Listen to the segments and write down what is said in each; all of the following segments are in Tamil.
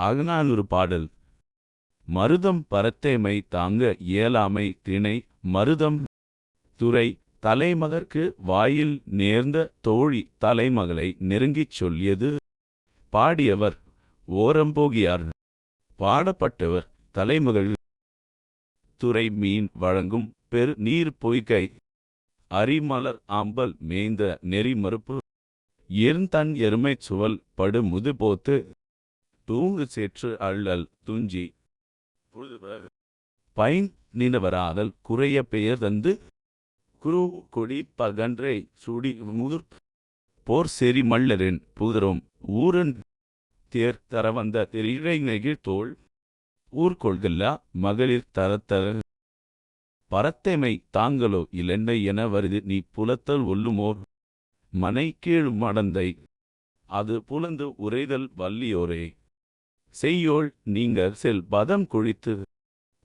அகநானூறு பாடல். மருதம் பரத்தேமை தாங்க இயலாமை திணை மருதம் துறை தலைமகற்கு வாயில் நேர்ந்த தோழி தலைமகளை நெருங்கிச் சொல்லியது. பாடியவர் ஓரம்போகியார். பாடப்பட்டவர் தலைமகள் துறை மீன் வழங்கும் பெரு நீர் பொய்கை. அரிமலர் ஆம்பல் மேய்ந்த நெறி மறுப்பு எருந்தன் எருமைச் சுவல் படு முதுபோத்து. தூங்கு சேற்று அள்ளல் துஞ்சி. பைன் நினவராதல் குறைய பெயர் தந்து குரு கொடி பகன்றை சுடி முதுர் போர் செறி மள்ளரின் புதரும். ஊரன் தேர் தர வந்த திரை நெகிழ் தோள் ஊர்கொள்கல்லா மகளிர் தரத்தர பரத்தைமை தாங்களோ இலென்னை என வருது நீ புலத்தல் ஒல்லுமோர் மனை கீழ் மடந்தை. அது புலந்து உரைதல் வல்லியோரே. செய்யோள் நீங்க செல் பதம் குழித்து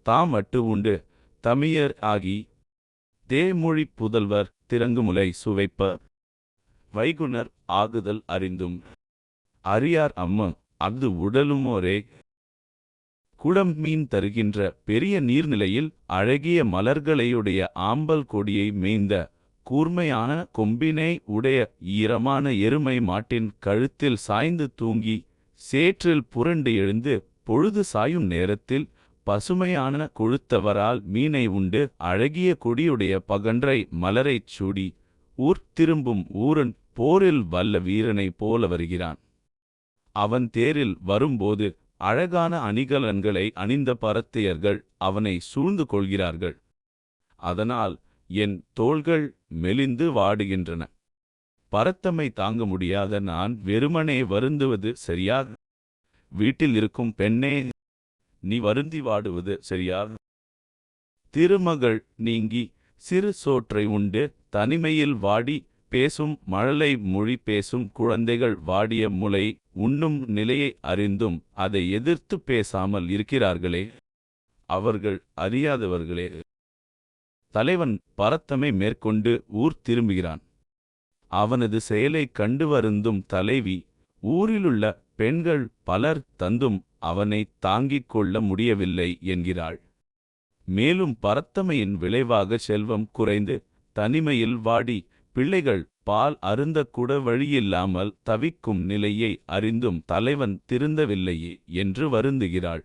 தாமட்டு உண்டு தமியர் ஆகி தேமொழி புதல்வர் திறங்குமுலை சுவைப்ப வைகுணர் ஆகுதல் அறிந்தும் அறியார் அம்ம அஃது உடலுமோரே. குடம் மீன் தருகின்ற பெரிய நீர்நிலையில் அழகிய மலர்களையுடைய ஆம்பல் கொடியை மேய்ந்த கூர்மையான கொம்பினை உடைய ஈரமான எருமை மாட்டின் கழுத்தில் சாய்ந்து தூங்கி சேற்றில் புரண்டு எழுந்து பொழுது சாயும் நேரத்தில் பசுமையான கொழுத்தவரால் மீனை உண்டு அழகிய கொடியுடைய பகன்றை மலரைச் சூடி ஊர் திரும்பும் ஊரன் போரில் வல்ல வீரனைப் போல வருகிறான். அவன் தேரில் வரும்போது அழகான அணிகலன்களை அணிந்த பரத்தையர்கள் அவனை சூழ்ந்து கொள்கிறார்கள். அதனால் என் தோள்கள் மெலிந்து வாடுகின்றன. பரத்தமை தாங்க முடியாத நான் வெறுமனே வருந்துவது சரியா? வீட்டில் இருக்கும் பெண்ணே நீ வருந்தி வாடுவது சரியா? திருமகள் நீங்கி சிறு சோற்றை உண்டு தனிமையில் வாடி பேசும் மழலை மொழி பேசும் குழந்தைகள் வாடிய முலை உண்ணும் நிலையை அறிந்தும் அதை எதிர்த்து பேசாமல் இருக்கிறார்களே. அவர்கள் அறியாதவர்களே. தலைவன் பரத்தமை மேற்கொண்டு ஊர் திரும்புகிறான். அவனது செயலைக் கண்டு வருந்தும் தலைவி ஊரிலுள்ள பெண்கள் பலர் தந்தும் அவனை தாங்கிக் கொள்ள முடியவில்லை என்கிறாள். மேலும் பரத்தமையின் விளைவாக செல்வம் குறைந்து தனிமையில் வாடி பிள்ளைகள் பால் அருந்தக்கூட வழியில்லாமல் தவிக்கும் நிலையை அறிந்தும் தலைவன் திருந்தவில்லையே என்று வருந்துகிறாள்.